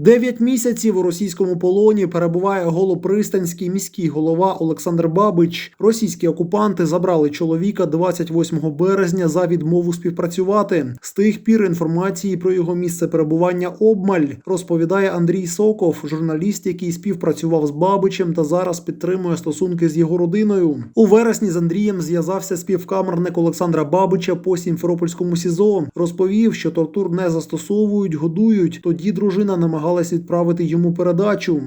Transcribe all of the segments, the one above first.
Дев'ять місяців у російському полоні перебуває голопристанський міський голова Олександр Бабич. Російські окупанти забрали чоловіка 28 березня за відмову співпрацювати. З тих пір інформації про його місце перебування обмаль розповідає Андрій Соков, журналіст, який співпрацював з Бабичем та зараз підтримує стосунки з його родиною. У вересні з Андрієм зв'язався співкамерник Олександра Бабича по Сімферопольському СІЗО. Розповів, що тортур не застосовують, годують. Тоді дружина намагалась відправити йому передачу.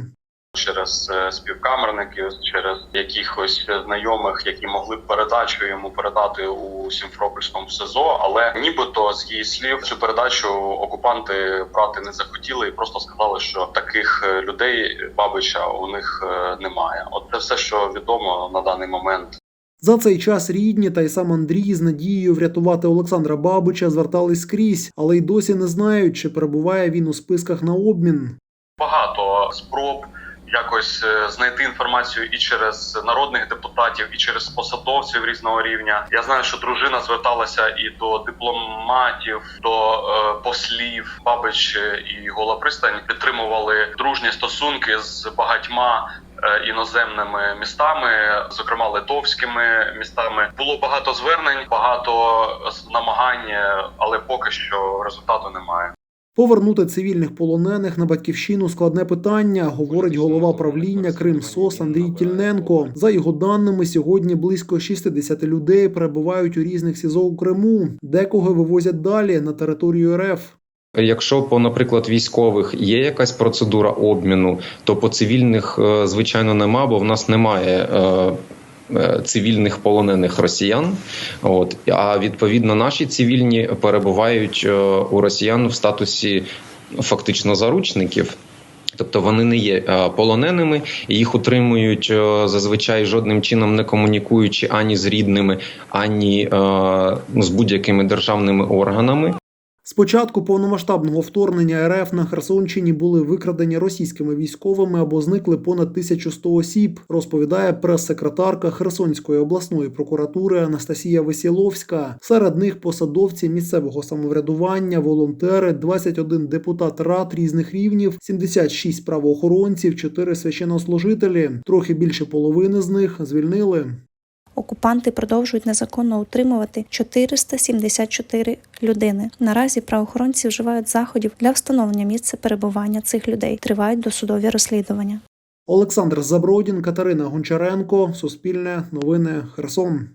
через е, співкамерників, через якихось знайомих, які могли б передачу йому передати у Сімфропольському СИЗО, але нібито з її слів цю передачу окупанти брати не захотіли і просто сказали, що таких е, людей бабича у них е, немає. От це все, що відомо на даний момент. За цей час рідні та й сам Андрій з надією врятувати Олександра Бабича звертались скрізь, але й досі не знають, чи перебуває він у списках на обмін. багато спроб якось е, знайти інформацію і через народних депутатів, і через посадовців різного рівня. Я знаю, що дружина зверталася і до дипломатів, до е, послів. Бабич і Гола Пристань підтримували дружні стосунки з багатьма. Е, Іноземними містами, зокрема литовськими містами, було багато звернень, багато намагань, е, але поки що результату немає. Повернути цивільних полонених на батьківщину складне питання, говорить голова правління Крим СОС Андрій Тільненко. За його даними, сьогодні близько 60 людей перебувають у різних СІЗО у Криму. Декого вивозять далі на територію РФ. Якщо по, наприклад, військових є якась процедура обміну, то по цивільних е, звичайно нема, бо в нас немає. е, е, Цивільних полонених росіян, от а відповідно наші цивільні перебувають у росіян в статусі фактично заручників. Тобто вони не є полоненими, їх утримують зазвичай жодним чином не комунікуючи ані з рідними, ані з будь-якими державними органами. З початку повномасштабного вторгнення РФ на Херсонщині були викрадені російськими військовими або зникли понад 1100 осіб, розповідає прес-секретарка Херсонської обласної прокуратури Анастасія Весіловська. Серед них посадовці місцевого самоврядування, волонтери, 21 депутат рад різних рівнів, 76 правоохоронців, 4 священнослужителі. Трохи більше половини з них звільнили. Окупанти продовжують незаконно утримувати 474 людини. Наразі правоохоронці вживають заходів для встановлення місця перебування цих людей. Тривають досудові розслідування. Олександр Забродін, Катерина Гончаренко, Суспільне новини Херсон.